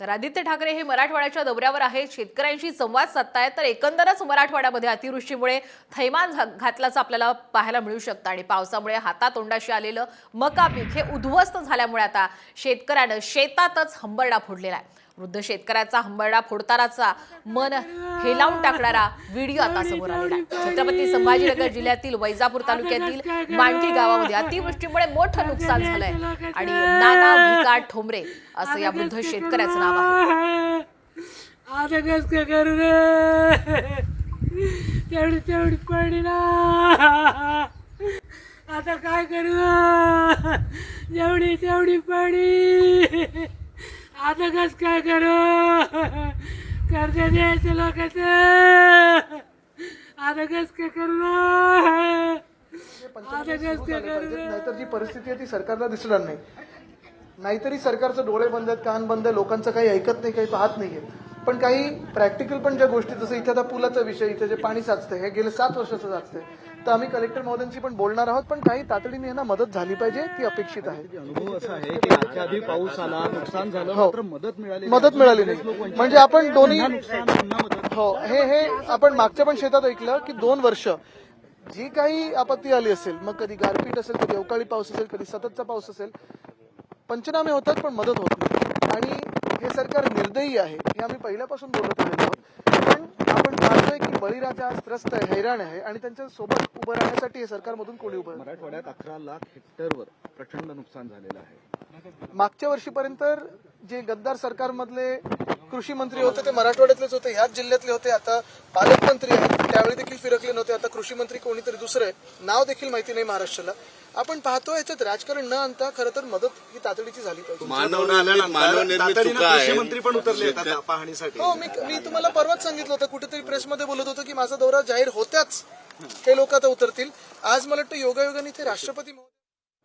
तर आदित्य ठाकरे हे मराठवाड्याच्या दौऱ्यावर आहेत. शेतकऱ्यांशी संवाद साधतायत तर एकंदरच मराठवाड्यामध्ये अतिवृष्टीमुळे थैमान झा- घातल्याचं आपल्याला पाहायला मिळू शकतं आणि पावसामुळे हातातोंडाशी आलेलं मका पीक हे उद्ध्वस्त झाल्यामुळे आता शेतकऱ्यानं शेतातच हंबरडा फोडलेला आहे. वृद्ध शेतकऱ्याचा हंबरडा फोडतानाचा मन हेलावून टाकणारा व्हिडिओ आता समोर आलेला आहे. छत्रपती संभाजीनगर जिल्ह्यातील वैजापूर तालुक्यातील मांडकी गावामध्ये अतिवृष्टीमुळे मोठं नुकसान झालंय. आणि नाना भिकार ठोंबरे असं या वृद्ध शेतकऱ्याचं नाव आहे. आता करू तेवढी तेवढी पडली ना आता काय करू? जेवढी तेवढी पडी आता कस काय करू? कर्ज द्यायचं लोकांचं. आता कस काय करू? आता कस काय करू? नाहीतर जी परिस्थिती आहे ती सरकारला दिसणार नाही. नाहीतरी सरकारचं डोळे बंद आहेत कान बंद आहे लोकांचं काही ऐकत नाही काही पाहत नाहीये पण काही प्रॅक्टिकल पण ज्या गोष्टी जसं इथे आता पुलाचा विषय इथे जे पाणी साचतंय हे गेले सात वर्षाचं साचतंय. तर आम्ही कलेक्टर महोदयांशी पण बोलणार आहोत पण काही तातडीने यांना मदत झाली पाहिजे ती अपेक्षित आहे. अनुभव असा आहे की याच्या आधी पाऊस आला नुकसान झालं मात्र मदत मिळाली हो. मदत मिळाली नाही. म्हणजे आपण दोन्ही नुकसान पुन्हा मदत हो हे हे आपण मागच्या पण शेतात ऐकलं की दोन वर्ष जी काही आपत्ती आली असेल मग कधी गारपीट असेल कधी अवकाळी पाऊस असेल कधी सततचा पाऊस असेल पंचनामे होतात पण मदत होत नाही. आणि हे सरकार निर्दयी आहे हे आम्ही पहिल्यापासून बोलत आलेलो आहोत. पण आपण बळीराजा त्रस्त आहे हैराण आहे आणि त्यांच्यासोबत उभं राहण्यासाठी हे सरकारमधून कोणी उभं? मराठवाड्यात अकरा लाख हेक्टरवर प्रचंड नुकसान झालेलं आहे मागच्या वर्षीपर्यंत जे गद्दार सरकारमधले कृषी मंत्री होते ते मराठवाड्यातलेच होते ह्याच जिल्ह्यातले होते आता पालकमंत्री आहेत फिरकले नव्हते. आता कृषी मंत्री कोणीतरी दुसरं आहे. नाव देखील माहिती नाही महाराष्ट्राला. आपण पाहतो याच्यात राजकारण न आणता खरं तर मदत ही तातडीची झाली पाहिजे. मंत्री पण उतरले पाहणीसाठी. हो मी मी तुम्हाला परवाच सांगितलं होतं. कुठेतरी प्रेसमध्ये बोलत होतो की माझा दौरा जाहीर होत्याच. हे लोक आता उतरतील. आज मला वाटतं योगायोगाने इथे राष्ट्रपती